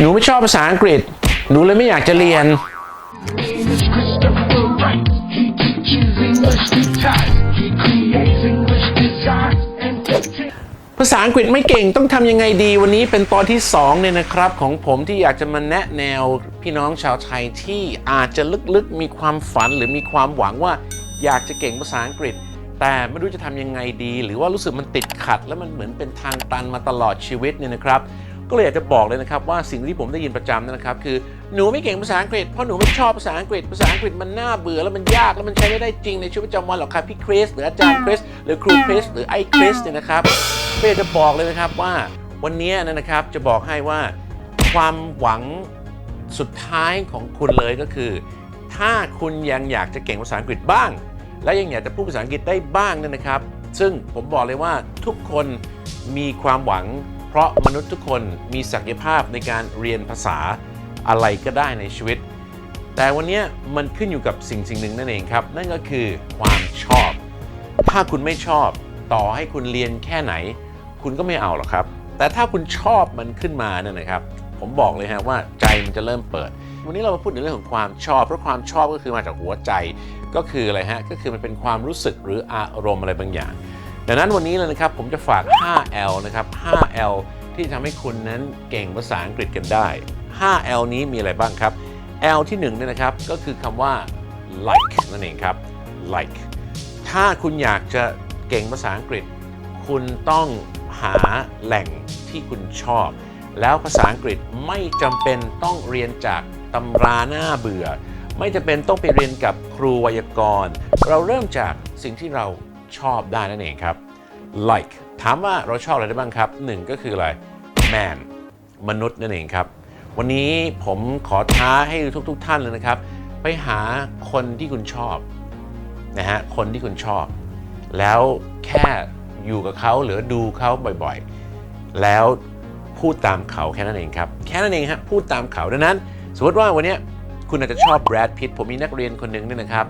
หนูไม่ชอบภาษาอังกฤษ หนูเลยไม่อยากจะเรียน ภาษาอังกฤษไม่เก่งต้องทำยังไงดีวันนี้เป็นตอนที่2เนี่ยนะครับ ของผมที่อยากจะมาแนะแนวพี่น้องชาวไทยที่อาจจะลึกๆมีความฝันหรือมีความหวังว่าอยากจะเก่งภาษาอังกฤษ แต่ไม่รู้จะทำยังไงดี หรือว่ารู้สึกมันติดขัด แล้วมันเหมือนเป็นทางตันมาตลอดชีวิตเนี่ยนะครับ ก็เลยอยากจะบอกเลยนะครับว่าสิ่งที่ผมได้ยินประจำนะครับคือหนูไม่เก่งภาษาอังกฤษเพราะหนูไม่ชอบภาษาอังกฤษภาษาอังกฤษมันน่าเบื่อแล้วมันยากแล้วมันใช้ไม่ได้จริงในชีวิตประจำวันหรอกครับพี่คริสหรืออาจารย์คริสหรือครูคริสหรือไอ้คริสเนี่ยนะครับก็อยากจะบอกเลยนะครับว่าวันนี้นะครับจะบอกให้ว่าความหวังสุดท้ายของคุณเลยก็คือ ถ้าคุณยังอยากจะเก่งภาษาอังกฤษบ้าง และยังอยากจะพูดภาษาอังกฤษได้บ้างเนี่ยนะครับ ซึ่งผมบอกเลยว่าทุกคนมีความหวังเพ ราะมนุษย์ทุกคนมีศักยภาพในการเรียนภาษาอะไรก็ได้ในชีวิต แต่วันนี้มันขึ้นอยู่กับสิ่งสิ่งหนึ่งนั่นเองครับ นั่นก็คือความชอบ ถ้าคุณไม่ชอบต่อให้คุณเรียนแค่ไหน คุณก็ไม่เอาหรอกครับ แต่ถ้าคุณชอบมันขึ้นมาเนี่ยนะครับ ผมบอกเลยฮะว่าใจมันจะเริ่มเปิด วันนี้เรามาพูดในเรื่องของความชอบ เพราะความชอบก็คือมาจากหัวใจ ก็คืออะไรฮะ ก็คือมันเป็นความรู้สึกหรืออารมณ์อะไรบางอย่าง ดังนั้นวันนี้เลยนะครับผมจะฝาก 5L นะครับ 5L ที่ทำให้คุณนั้นเก่งภาษาอังกฤษกันได้ 5L นี้มีอะไรบ้างครับ L ที่1เนี่ยนะครับก็คือคำว่า like นั่นเองครับ like ถ้าคุณอยากจะเก่งภาษาอังกฤษ คุณต้องหาแหล่งที่คุณชอบ แล้วภาษาอังกฤษไม่จำเป็นต้องเรียนจากตำราหน้าเบื่อ ไม่จำเป็นต้องไปเรียนกับครูไวยากรณ์ เราเริ่มจากสิ่งที่เรา ชอบได้นั่นเองครับ like ถามว่าเราชอบอะไรได้บ้างครับหนึ่งก็คืออะไร man มนุษย์นั่นเองครับ วันนี้ผมขอท้าให้ทุกๆทท่านเลยนะครับ ไปหาคนที่คุณชอบนะฮะคนที่คุณชอบ แล้วแค่อยู่กับเขาหรือดูเขาบ่อยๆ แล้วพูดตามเขาแค่นั้นเองครับ แค่นั้นเองฮะพูดตามเขาดังนั้น สมมติว่าวันนี้คุณอาจจะชอบแบรดพิตผมมีนักเรียนคนหนึ่งเนี่ยนะครับ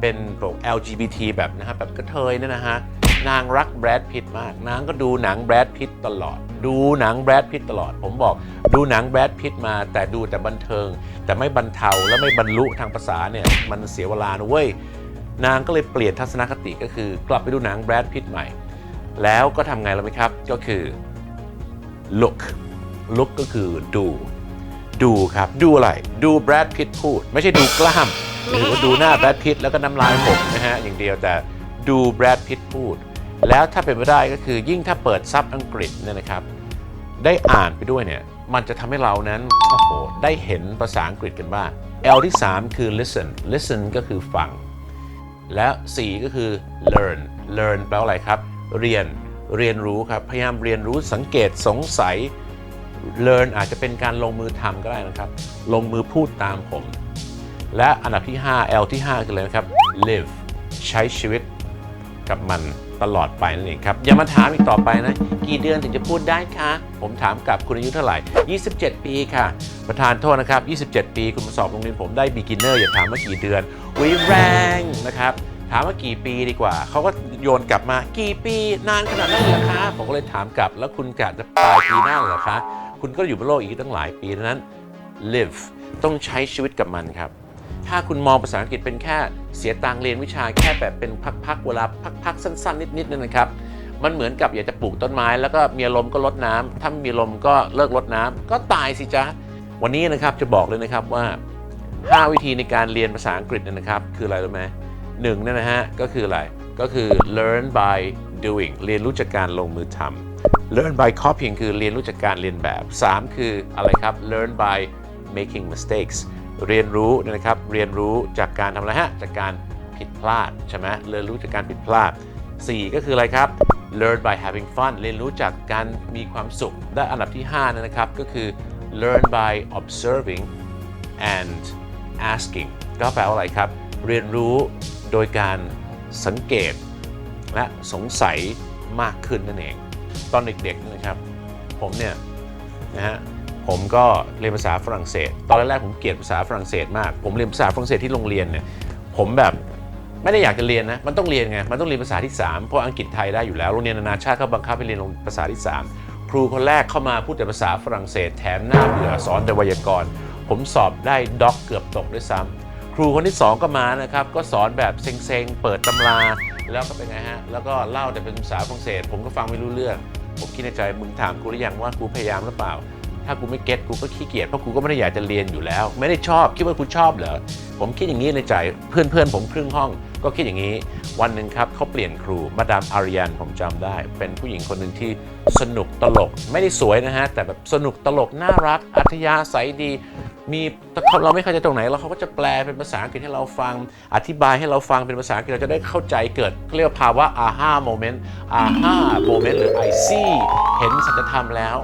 เป็นพวก LGBT แบบนะครับแบบกระเทยเนี่ยนะฮะนางรักแบรดพิตมาก นางก็ดูหนังแบรดพิตตลอด ดูหนังแบรดพิตตลอด ผมบอกดูหนังแบรดพิตมา แต่ดูแต่บันเทิง แต่ไม่บรรเทาและไม่บรรลุทางภาษาเนี่ยมันเสียเวลานะเว้ยนางก็เลยเปลี่ยนทัศนคติก็คือกลับไปดูหนังแบรดพิตใหม่ แล้วก็ทำไงรู้วไหมครับ ก็คือ look look ก็คือดู ดูครับ ดูอะไร ดูแบรดพิตพูด ไม่ใช่ดูกล้าม หรือว่าดูหน้าแบรดพิตแล้วก็น้ำลายผมนะฮะอย่างเดียวแต่ดูแบรดพิตพูด แล้วถ้าเป็นไปได้ก็คือยิ่งถ้าเปิดซับอังกฤษเนี่ยนะครับ ได้อ่านไปด้วยเนี่ย มันจะทำให้เรานั้นโอ้โหได้เห็นภาษาอังกฤษกันบ้าง L ที่ 3 คือ listen listen ก็คือฟัง และ 4 ก็คือ learn learn แปลว่าอะไรครับ เรียนเรียนรู้ครับ พยายามเรียนรู้สังเกตสงสัย learn อาจจะเป็นการลงมือทำก็ได้นะครับ ลงมือพูดตามผม และอันดับที่ 5 L ที่ 5 คืออะไรนะครับ live ใช้ชีวิตกับมันตลอดไปนั่นเองครับ อย่ามาถามอีกต่อไปนะ กี่เดือนถึงจะพูดได้คะ ผมถามกับคุณอายุเท่าไหร่ 27 ปีค่ะ ประธานโทษนะครับ 27 ปีคุณมาสอบโรงเรียนผมได้ beginner อย่าถามว่ากี่เดือนวิแรงนะครับถามว่ากี่ปีดีกว่า เขาก็โยนกลับมา กี่ปีนานขนาดนั้นเหรอคะ ผมก็เลยถามกลับ แล้วคุณกะจะตายปีหน้าเหรอคะ คุณก็อยู่บนโลกอีกตั้งหลายปีนั้น live ต้องใช้ชีวิตกับมันครับ ถ้าคุณมองภาษาอังกฤษเป็นแค่เสียตังเรียนวิชาแค่แบบเป็นพักๆเวลาพักๆสั้นๆ นิดๆนั่นนะครับ มันเหมือนกับอยากจะปลูกต้นไม้ แล้วก็มีลมก็ลดน้ำถ้าไม่มีลมก็เลิกลดน้ำก็ตายสิจ๊ะวันนี้นะครับจะบอกเลยนะครับว่า 5 วิธีในการเรียนภาษาอังกฤษนยนะครับ คืออะไรรู้ไหมหนึ่งนี่ยนะฮะก็คืออะไรก็คือ learn by doing เรียนรู้จากการลงมือทำ learn by copying คือเรียนรู้จากการเรียนแบบ 3 คืออะไรครับ learn by making mistakes เรียนรู้นะครับ เรียนรู้จากการทำอะไรฮะ จากการผิดพลาดใช่ไหมเรียนรู้จากการผิดพลาด 4 ก็คืออะไรครับ learn by having fun เรียนรู้จากการมีความสุข และอันดับที่5นะครับ ก็คือ learn by observing and asking ก็แปลว่าอะไรครับ เรียนรู้โดยการสังเกต และสงสัยมากขึ้นนั่นเอง ตอนเด็กๆนะครับ ผมเนี่ยนะฮะ ผมก็เรียนภาษาฝรั่งเศส ตอนแรกๆผมเกลียดภาษาฝรั่งเศสมาก ผมเรียนภาษาฝรั่งเศสที่โรงเรียนเนี่ย ผมแบบไม่ได้อยากจะเรียนนะ มันต้องเรียนไง มันต้องเรียนภาษาที่ 3 เพราะอังกฤษไทยได้อยู่แล้ว โรงเรียนนานาชาติเขาบังคับให้เรียนภาษาที่ 3 ครูคนแรกเข้ามาพูดแต่ภาษาฝรั่งเศส แถมหน้าเบื่อสอนแต่ไวยากรณ์ ผมสอบได้ด็อกเกือบตกด้วยซ้ำครูคนที่สองก็มานะครับ ก็สอนแบบเซ็งๆ เปิดตำรา แล้วก็เป็นไงฮะ แล้วก็เล่าแต่เป็นภาษาฝรั่งเศส ผมก็ฟังไม่รู้เรื่อง ผมคิดในใจ มึงถามกูหรือยังว่ากูพยายามหรือเปล่า ถ้ากูไม่เก็ตกูก็ขี้เกียจเพราะกูก็ไม่ได้อยากจะเรียนอยู่แล้ว ไม่ได้ชอบคิดว่ากูชอบเหรอผมคิดอย่างนี้ในใจเพื่อนเพื่อนผมครึ่งห้อง ก็คิดอย่างนี้ วันหนึ่งครับเขาเปลี่ยนครูมาดามอาริยันผมจำได้ เป็นผู้หญิงคนหนึ่งที่สนุกตลกไม่ได้สวยนะฮะแต่แบบสนุกตลกน่ารักอัธยาศัยดีมีเราไม่เข้าใจตรงไหนแล้วเขาก็จะแปลเป็นภาษาอังกฤษให้เราฟัง อธิบายให้เราฟังเป็นภาษาอังกฤษเราจะได้เข้าใจเกิดเขาเรียกว่าภาวะ aha moment aha moment หรือ I see เห็นสัจธรรมแล้ว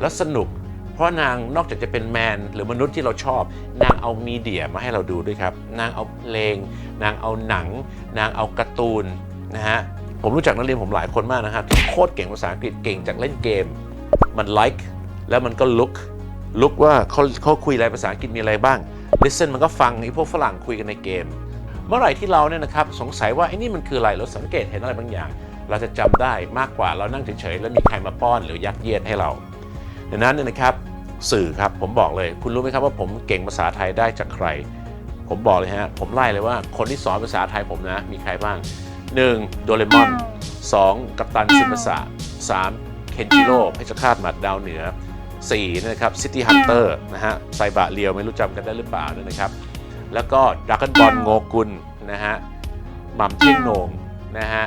แล้วสนุก เพราะนางนอกจากจะเป็นแมนหรือมนุษย์ที่เราชอบ นางเอามีเดียมาให้เราดูด้วยครับ นางเอาเพลง นางเอาหนัง นางเอาการ์ตูนนะฮะผมรู้จักนักเรียนผมหลายคนมากนะครับที่โคตรเก่งภาษาอังกฤษเก่งจากเล่นเกม มัน like แล้วมันก็ look look ว่าเขาเขาคุยอะไรภาษาอังกฤษมีอะไรบ้าง listen มันก็ฟังไอ้พวกฝรั่งคุยกันในเกม เมื่อไหร่ที่เราเนี่ยนะครับสงสัยว่าไอ้นี่มันคืออะไรเราสังเกตเห็นอะไรบางอย่าง เราจะจำได้มากกว่าเรานั่งเฉยๆแล้วมีใครมาป้อนหรือยัดเยียดให้เรา ดังนั้นนะครับสื่อครับผมบอกเลย คุณรู้ไหมครับว่าผมเก่งภาษาไทยได้จากใคร ผมบอกเลยฮะผมไล่เลยว่าคนที่สอนภาษาไทยผมนะ มีใครบ้าง 1. โดเรมอน 2. กัปตันซึมสะ 3. เคนจิโร่เพชรฆาตหมัดดาวเหนือ 4. นะครับซิตี้ฮันเตอร์นะฮะไซบะเรียวไม่รู้จำกันได้หรือเปล่านะครับ แล้วก็ดักกันบอลโงกุลนะฮะหม่ำเท่งโหนงนะฮะ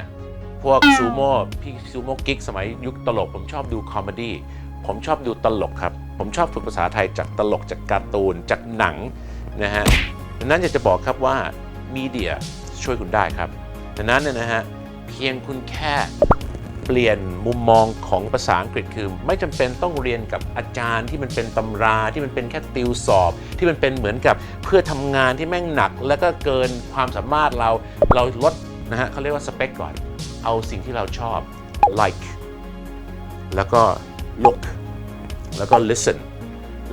พวกซูโม่พี่ซูโม่กิ๊กสมัยยุคตลกผมชอบดูคอมเมดี้ ผมชอบดูตลกครับ ผมชอบฝึกภาษาไทยจากตลกจากการ์ตูนจากหนังนะฮะดังนั้นอยากจะบอกครับว่ามีเดียช่วยคุณได้ครับดังนั้นเนี่ยนะฮะเพียงคุณแค่เปลี่ยนมุมมองของภาษาอังกฤษคือ ไม่จำเป็นต้องเรียนกับอาจารย์ที่มันเป็นตำราที่มันเป็นแค่ติวสอบ ที่มันเป็นเหมือนกับเพื่อทำงานที่แม่งหนัก แล้วก็เกินความสามารถเราเราลดนะฮะเขาเรียกว่าสเปคก่อน เอาสิ่งที่เราชอบ like แล้วก็ look แล้วก็ listen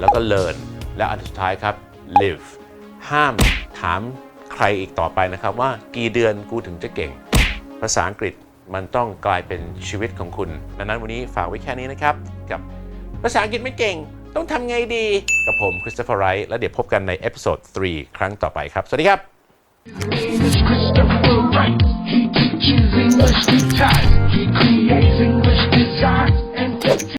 แล้วก็ learn และอันสุดท้ายครับ live ห้ามถามใครอีกต่อไปนะครับว่ากี่เดือนกูถึงจะเก่ง ภาษาอังกฤษมันต้องกลายเป็นชีวิตของคุณ ดังนั้นวันนี้ฝากไว้แค่นี้นะครับ กับภาษาอังกฤษไม่เก่ง ต้องทำไงดี กับผมคริสโตเฟอร์ไรท์แล้วเดี๋ยวพบกันในเอพิโซด3ครั้งต่อไปครับ สวัสดีครับ He teaches English to type. He creates English designs and